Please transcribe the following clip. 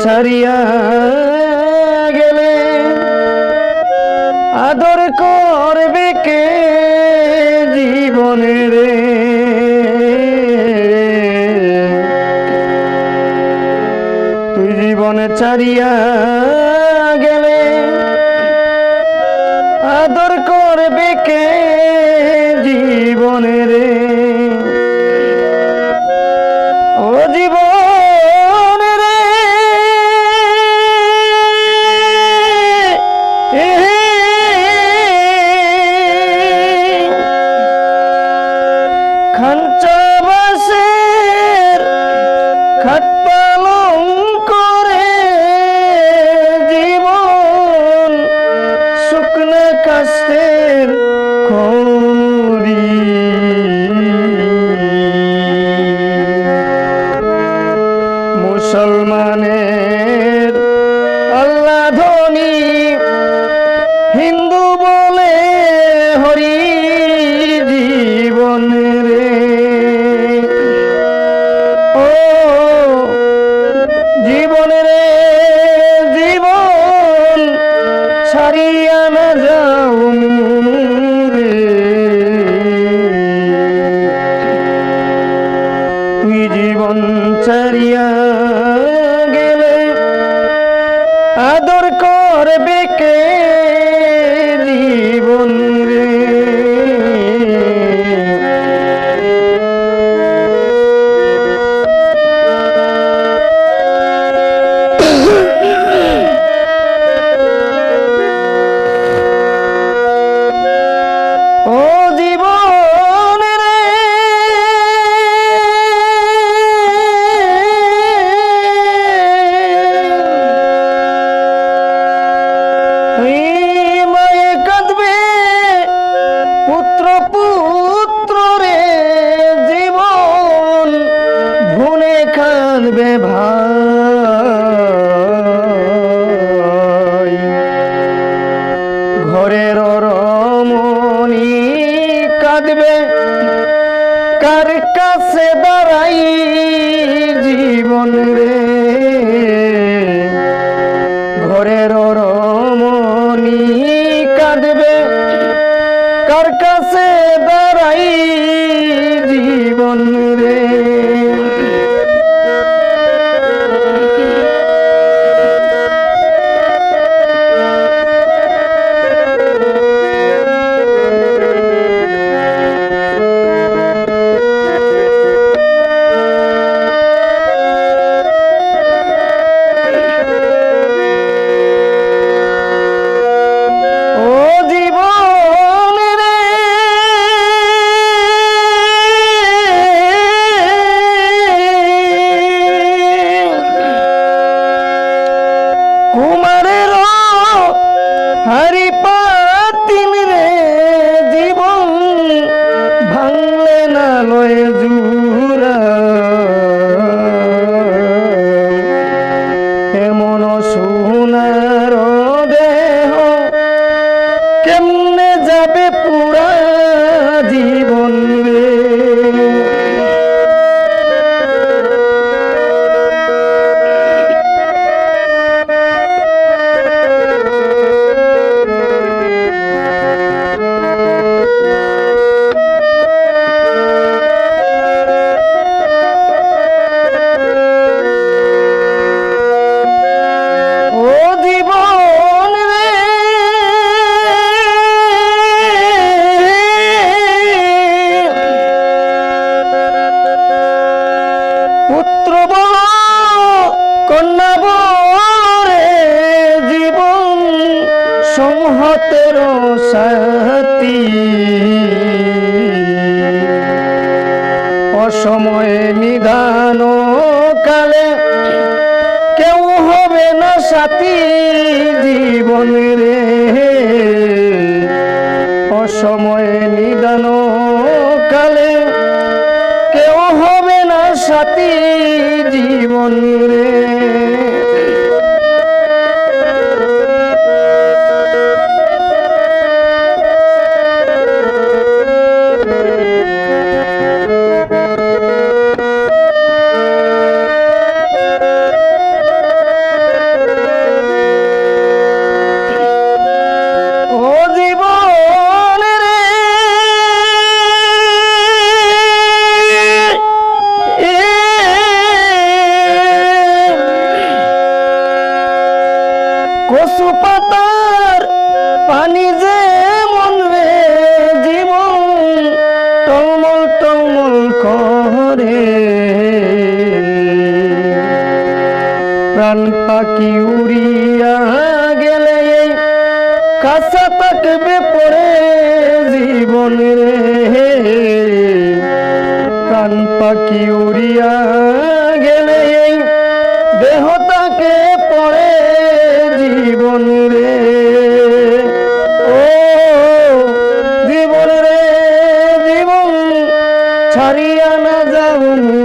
জীবন ছাড়িয়া গেলে আদর করবে কে জীবনের তুই জীবনে ছাড়িয়া গেলে আদর করবে কে জীবনের ও ছাড়িয়া না যাও তুই জীবন ছাড়িয়া গেলে আদর করবে কে? রমণী কাঁদবে, কার কাছে দাঁড়াই জীবন রে? ঘরের রমণী কাঁদবে, কার কাছে দাঁড়াই জীবন রে? লয়ে জুরা বল জীবন সংহতের সাথী। অসময়ে নিদান কালে কেউ হবে না সাথী জীবন রে অসময়ে নিদান কালে কেউ হবে না সাথী তার পানি যে মনবে জীবন টমল টমল করে। প্রাণ পাখি উড়িয়া গেলে কাঁচা পাকবে পরে জীবন প্রাণ পাখি না